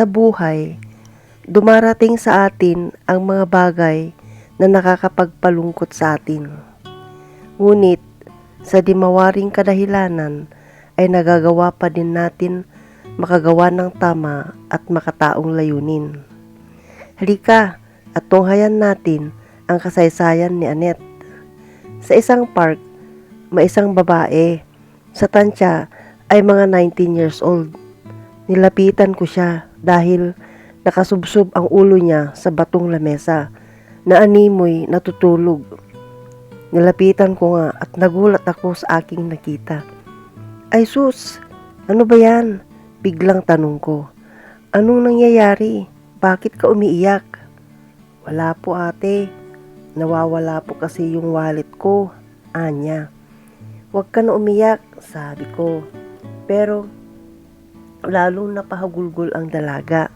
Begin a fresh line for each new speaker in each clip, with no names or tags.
Sa buhay, dumarating sa atin ang mga bagay na nakakapagpalungkot sa atin. Ngunit, sa dimawaring kadahilanan ay nagagawa pa din natin makagawa ng tama at makataong layunin. Halika at tunghayan natin ang kasaysayan ni Annette. Sa isang park, may isang babae. Sa tansya ay mga 19 years old. Nilapitan ko siya dahil nakasubsob ang ulo niya sa batong lamesa na animoy natutulog. Nilapitan ko nga at nagulat ako sa aking nakita. Ay sus, ano ba yan? Biglang tanong ko. Anong nangyayari? Bakit ka umiiyak? Wala po ate. Nawawala po kasi yung wallet ko. Anya. Huwag ka na umiyak, sabi ko. Pero, lalong napahagulgol ang dalaga.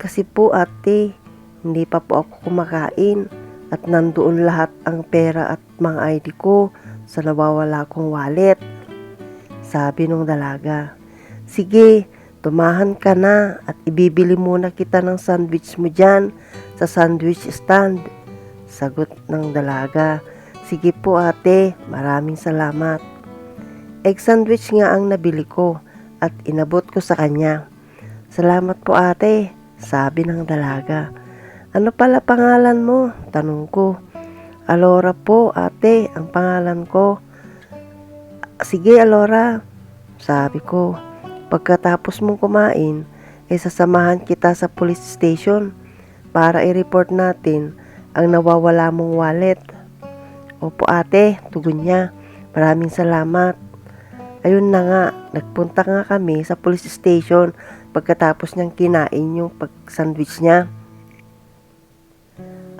Kasi po ate, hindi pa po ako kumakain at nandoon lahat ang pera at mga ID ko sa nawawala kong wallet. Sabi nung dalaga, Sige, tumahan ka na at ibibili muna kita ng sandwich mo dyan sa sandwich stand. Sagot ng dalaga, Sige po ate, maraming salamat. Egg sandwich nga ang nabili ko at inabot ko sa kanya. Salamat po ate, sabi ng dalaga. Ano pala pangalan mo? Tanong ko. Alora po ate, ang pangalan ko. Sige Alora, sabi ko. Pagkatapos mong kumain, ay sasamahan kita sa police station para i-report natin ang nawawala mong wallet. Opo ate, tugon niya. Maraming salamat. Ayun na nga, nagpunta nga kami sa police station pagkatapos niyang kinain yung pag-sandwich niya.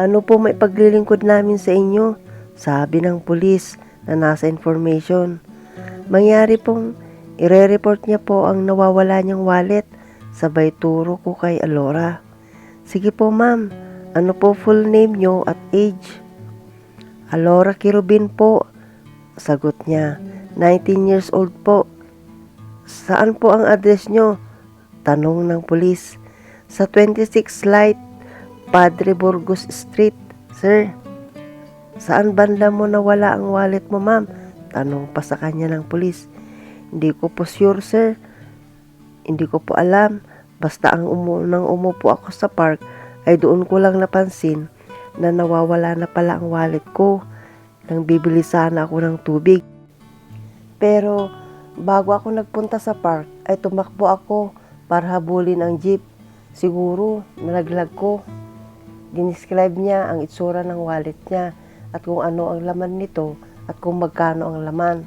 Ano po may paglilingkod namin sa inyo? Sabi ng pulis na nasa information. Mangyari pong ire-report niya po ang nawawala niyang wallet. Sabay turo ko kay Alora. Sige po ma'am, ano po full name niyo at age? Alora Kirubin po. Sagot niya, 19 years old po. Saan po ang address niyo? Tanong ng pulis. Sa 26 Light, Padre Burgos Street, sir. Saan banda mo nawala ang wallet mo, ma'am? Tanong pa sa kanya ng pulis. Hindi ko po sure, sir. Hindi ko po alam. Basta ang umu nang umupo ako sa park ay doon ko lang napansin na nawawala na pala ang wallet ko nang bibili sana ako ng tubig. Pero bago ako nagpunta sa park ay tumakbo ako para habulin ang jeep. Siguro nalaglag ko. Dinescribe niya ang itsura ng wallet niya at kung ano ang laman nito at kung magkano ang laman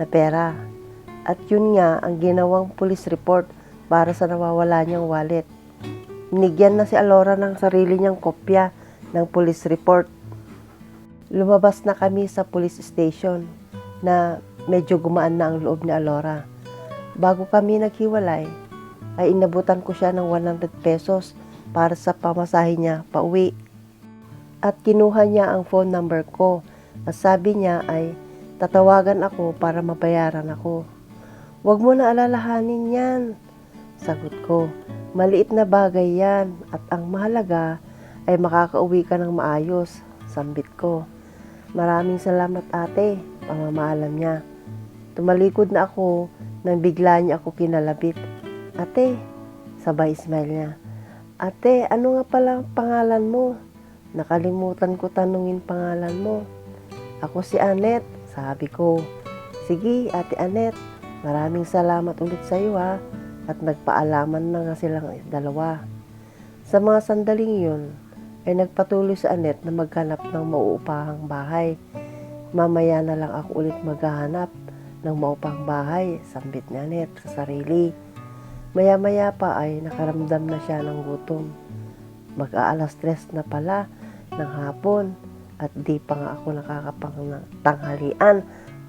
na pera. At yun nga ang ginawang police report para sa nawawala niyang wallet. Binigyan na si Alora ng sarili niyang kopya ng police report. Lumabas na kami sa police station na medyo gumaan na ang loob ni Alora. Bago kami naghiwalay, ay inabutan ko siya ng 100 pesos para sa pamasahe niya pauwi. At kinuha niya ang phone number ko at sabi niya ay tatawagan ako para mabayaran ako. Huwag mo na alalahanin yan. Sagot ko, maliit na bagay yan at ang mahalaga ay makakauwi ka ng maayos. Sambit ko. Maraming salamat ate, pamamaalam niya. Tumalikod na ako nang bigla niya ako kinalabit. Ate, sabay smile niya. Ate, ano nga pala ang pangalan mo? Nakalimutan ko tanungin pangalan mo. Ako si Annette, sabi ko. Sige, ate Annette, maraming salamat ulit sa iyo ha. At nagpaalaman na nga silang dalawa. Sa mga sandaling yun, ay nagpatuloy sa Annette na maghanap ng mauupahang bahay. Mamaya na lang ako ulit maghahanap ng maupang bahay, sambit ni Annette sa sarili. Maya-maya pa ay nakaramdam na siya ng gutom. Mag-aalas tres na pala ng hapon at di pa nga ako nakakapang tanghalian.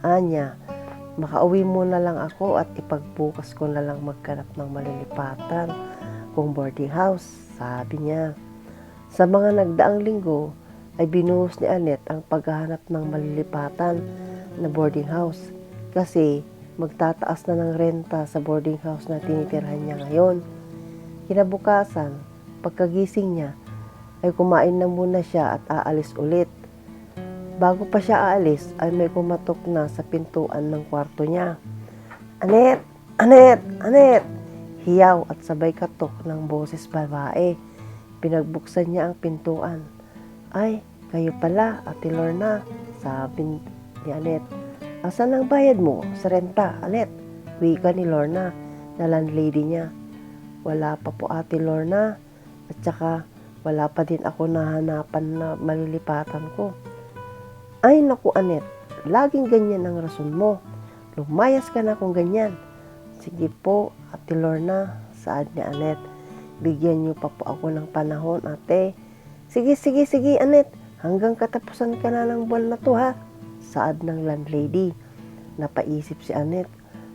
Anya, makauwi muna lang ako at ipagbukas ko na lang magkanap ng malilipatan kung boarding house, sabi niya. Sa mga nagdaang linggo ay binuhos ni Annette ang paghahanap ng malilipatan na boarding house kasi magtataas na ng renta sa boarding house na tinitirhan niya ngayon. Kinabukasan, pagkagising niya, ay kumain na muna siya at aalis ulit. Bago pa siya aalis, ay may kumatok na sa pintuan ng kwarto niya. Anet! Anet! Anet! Hiyaw at sabay katok ng boses babae. Pinagbuksan niya ang pintuan. Ay, kayo pala, Ate Lorna, sabi ni Anet. Asan ang bayad mo sa renta, Anet? Wika ni Lorna, na landlady niya. Wala pa po Ate Lorna, at saka wala pa din ako nahanapan na malilipatan ko. Ay naku Anet, laging ganyan ang rason mo. Lumayas ka na kung ganyan. Sige po, Ate Lorna, saad ni Anet. Bigyan niyo pa po ako ng panahon, ate. Sige, sige, sige, Anet. Hanggang katapusan ka na ng buwan na to, ha? Saad ng landlady. Napaisip si Anet.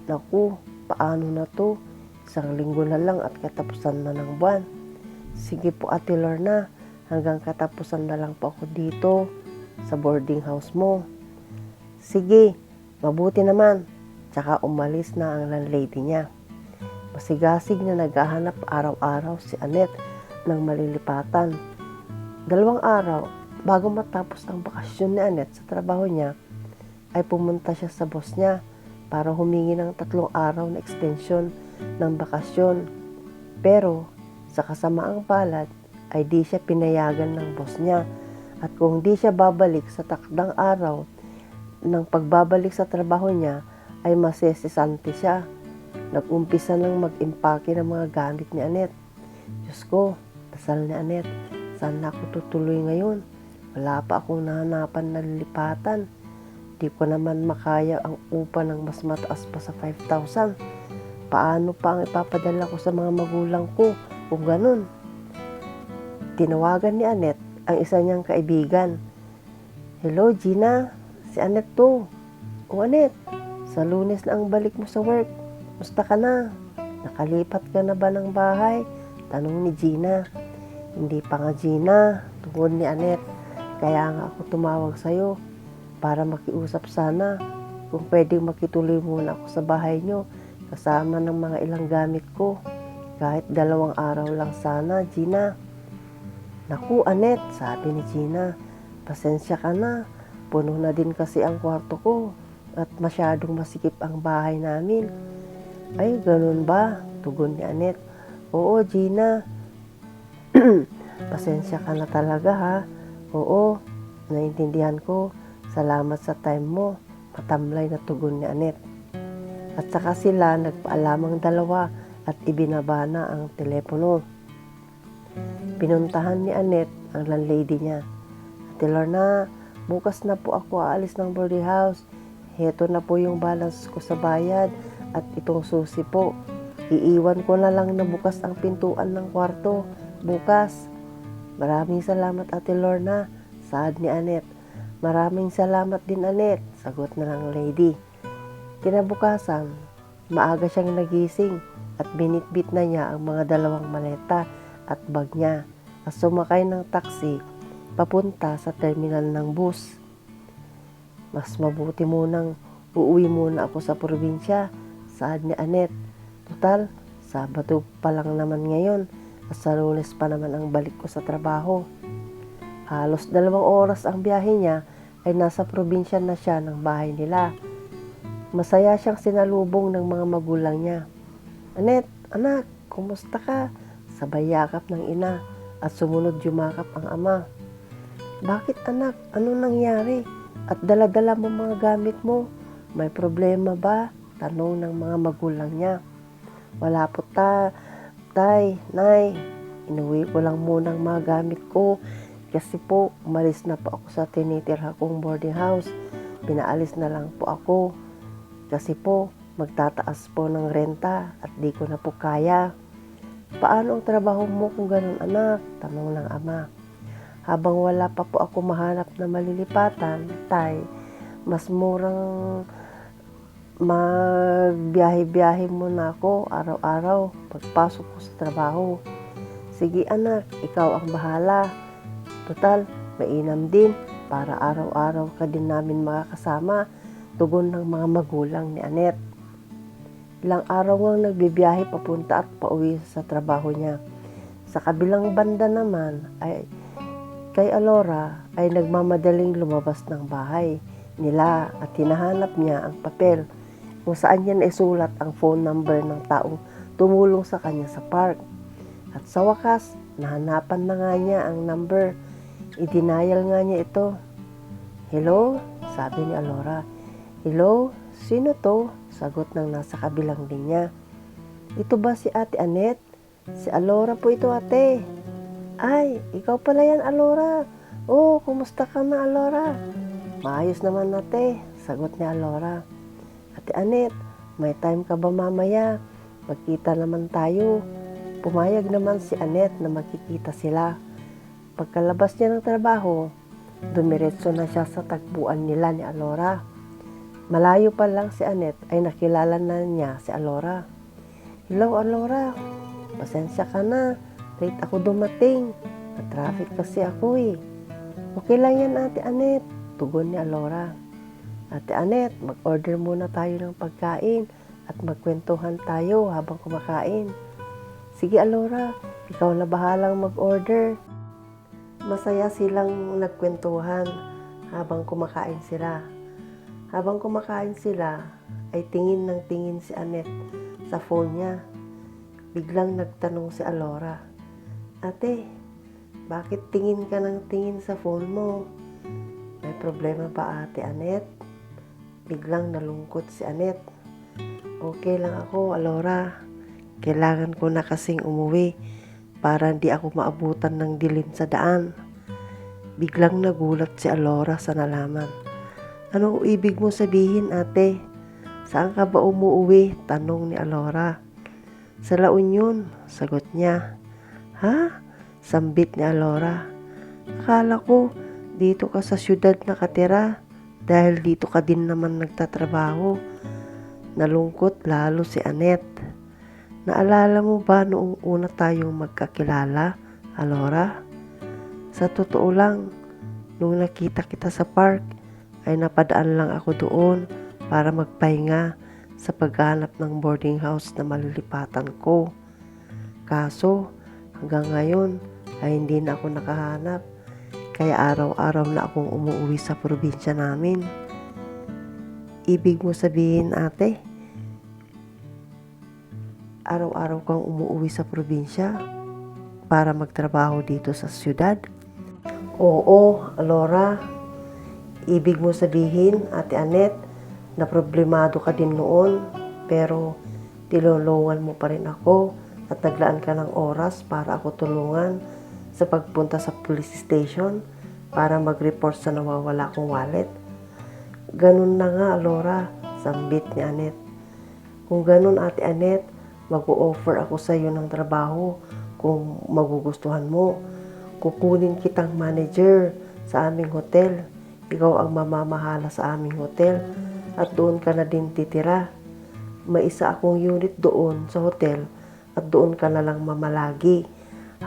Naku, paano na to? Isang linggo na lang at katapusan na ng buwan. Sige po, Ate Lorna. Hanggang katapusan na lang po ako dito sa boarding house mo. Sige, mabuti naman. Tsaka umalis na ang landlady niya. Masigasig na naghahanap araw-araw si Anet ng malilipatan. Dalawang araw bago matapos ang bakasyon ni Anet sa trabaho niya, ay pumunta siya sa boss niya para humingi ng tatlong araw na extension ng bakasyon. Pero sa kasamaang palad ay di siya pinayagan ng boss niya at kung di siya babalik sa takdang araw ng pagbabalik sa trabaho niya ay masesisante siya. Nag-umpisa nang mag-impake ng mga gamit ni Anet. Diyos ko, dasal ni Anet, saan ako tutuloy ngayon? Wala pa akong nahanapan na lilipatan. Di ko naman makaya ang upa ng mas mataas pa sa 5,000. Paano pa ang ipapadala ko sa mga magulang ko kung ganun? Tinawagan ni Anet ang isa niyang kaibigan. Hello, Gina. Si Anet to. O Anet, sa lunes na ang balik mo sa work. Musta ka na? Nakalipat ka na ba ng bahay? Tanong ni Gina. Hindi pa nga Gina, tungkol ni Anet. Kaya nga ako tumawag sa'yo para makiusap sana kung pwedeng makituloy muna ako sa bahay nyo kasama ng mga ilang gamit ko. Kahit dalawang araw lang sana, Gina. Naku, Anet, sabi ni Gina, pasensya ka na. Puno na din kasi ang kwarto ko at masyadong masikip ang bahay namin. Ay, ganun ba? Tugon ni Anet. Oo, Gina. pasensya ka na talaga ha. Oo, naintindihan ko. Salamat sa time mo. Matamlay na tugon ni Anet. At saka sila nagpaalamang dalawa at ibinaba na ang telepono. Pinuntahan ni Anet ang landlady niya. Ate Lorna, bukas na po ako aalis ng boarding house. Heto na po yung balance ko sa bayad at itong susi po. Iiwan ko na lang na bukas ang pintuan ng kwarto. Bukas. Maraming salamat Ate Lorna. Saad ni Anet. Maraming salamat din Anet. Sagot na lang lady. Kinabukasan, maaga siyang nagising at binitbit na niya ang mga dalawang maleta at bag niya at sumakay ng taxi papunta sa terminal ng bus. Mas mabuti munang uuwi muna ako sa probinsya, saad ni Anet. Total, Sabado pa lang naman ngayon at sa pa naman ang balik ko sa trabaho. Halos dalawang oras ang biyahe niya ay nasa probinsya na siya ng bahay nila. Masaya siyang sinalubong ng mga magulang niya. Anet, anak, kumusta ka? Sabay yakap ng ina at sumunod yumakap ang ama. Bakit anak? Ano nangyari? At daladala mo mga gamit mo? May problema ba? Tanong ng mga magulang niya. Wala po ta, tay, nay. Inuwi ko lang muna ang mga gamit ko kasi po umalis na po ako sa tinitirha kong boarding house. Pinaalis na lang po ako kasi po magtataas po ng renta at di ko na po kaya. Paano ang trabaho mo kung ganun anak? Tanong ng ama. Habang wala pa po ako mahanap na malilipatan, tay, mas murang magbiyahe-biyahe muna ako araw-araw pagpasok ko sa trabaho. Sige anak, ikaw ang bahala. Total, mainam din para araw-araw ka din namin makakasama tugon ng mga magulang ni Anet. Ilang araw ngang nagbibiyahe papunta at pauwi sa trabaho niya. Sa kabilang banda naman ay kay Alora ay nagmamadaling lumabas ng bahay nila at hinahanap niya ang papel kung saan niya naisulat ang phone number ng taong tumulong sa kanya sa park. At sa wakas, nahanapan na nga niya ang number. Idinayal nga niya ito. Hello? Sabi ni Alora. Hello? Sino to? Sagot ng nasa kabilang linya. Ito ba si Ate Anet? Si Alora po ito ate. Ay, ikaw pala yan Alora. Oh, kumusta ka na Alora? Maayos naman ate, sagot ni Alora. Ate Anet, may time ka ba mamaya? Magkita naman tayo. Pumayag naman si Anet na magkikita sila. Pagkalabas niya ng trabaho, dumiretso na siya sa tagpuan nila ni Alora. Malayo pa lang si Anet ay nakilala na niya si Alora. Hello Alora, pasensya ka na. Late ako dumating. Na-traffic kasi ako eh. Okay lang yan Ate Anet, tugon ni Alora. Ate Anet, mag-order muna tayo ng pagkain at magkwentuhan tayo habang kumakain. Sige Alora, ikaw na bahalang mag-order. Masaya silang nagkwentuhan habang kumakain sila. Habang kumakain sila, ay tingin ng tingin si Anet sa phone niya. Biglang nagtanong si Alora, Ate, bakit tingin ka ng tingin sa phone mo? May problema ba ate Anet? Biglang nalungkot si Anet. Okay lang ako, Alora. Kailangan ko na kasing umuwi para hindi ako maabutan ng dilim sa daan. Biglang nagulat si Alora sa nalaman. Anong ibig mo sabihin, ate? Saan ka ba umuwi? Tanong ni Alora. Sa La Union, sagot niya. Ha? Sambit ni Alora. Akala ko, dito ka sa syudad nakatira dahil dito ka din naman nagtatrabaho. Nalungkot lalo si Anet. Naalala mo ba noong una tayong magkakilala, Alora? Sa totoo lang, nung nakita kita sa park, ay napadaan lang ako doon para magpahinga sa paghanap ng boarding house na malilipatan ko. Kaso, hanggang ngayon ay hindi na ako nakahanap. Kaya araw-araw na akong umuwi sa probinsya namin. Ibig mo sabihin, ate, araw-araw kang umuwi sa probinsya para magtrabaho dito sa syudad? Oo, Alora. Ibig mo sabihin, Ate Anet, na problemado ka din noon, pero tilulungan mo pa rin ako at naglaan ka ng oras para ako tulungan sa pagpunta sa police station para mag-report sa nawawala kong wallet. Ganun na nga, Alora, sambit ni Anet. Kung ganun, Ate Anet, mag-o-offer ako sa iyo ng trabaho kung magugustuhan mo. Kukunin kitang manager sa aming hotel. Ikaw ang mamamahala sa aming hotel at doon ka na din titira. May isa akong unit doon sa hotel at doon ka na lang mamalagi.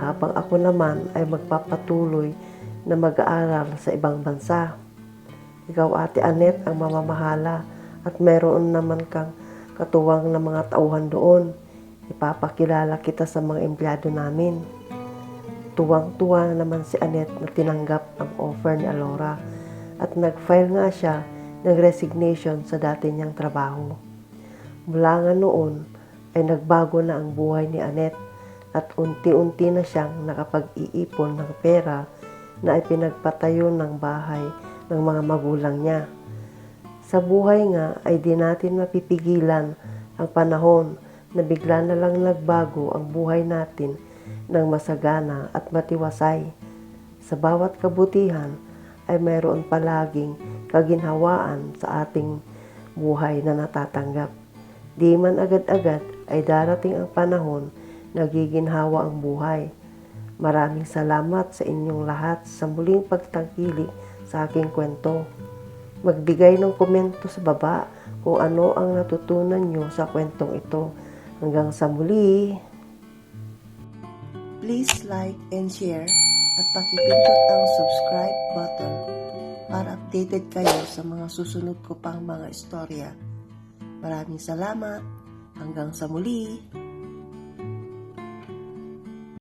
Habang ako naman ay magpapatuloy na mag-aaral sa ibang bansa. Ikaw ate Anet ang mamamahala at meron naman kang katuwang na mga tauhan doon. Ipapakilala kita sa mga empleyado namin. Tuwang-tuwa naman si Anet na tinanggap ang offer ni Alora at nag-file nga siya ng resignation sa dati niyang trabaho. Mula nga noon ay nagbago na ang buhay ni Anet at unti-unti na siyang nakapag-iipon ng pera na ipinagpatayo ng bahay ng mga magulang niya. Sa buhay nga ay di natin mapipigilan ang panahon na bigla na lang nagbago ang buhay natin ng masagana at matiwasay. Sa bawat kabutihan ay mayroon palaging kaginhawaan sa ating buhay na natatanggap. Di man agad-agad ay darating ang panahon na giginhawa ang buhay. Maraming salamat sa inyong lahat sa muling pagtangkilik sa aking kwento. Magbigay ng komento sa baba kung ano ang natutunan nyo sa kwentong ito. Hanggang sa muli! Please like and share at pakipindot ang subscribe button para updated kayo sa mga susunod ko pang mga istorya. Maraming salamat! Hanggang sa muli.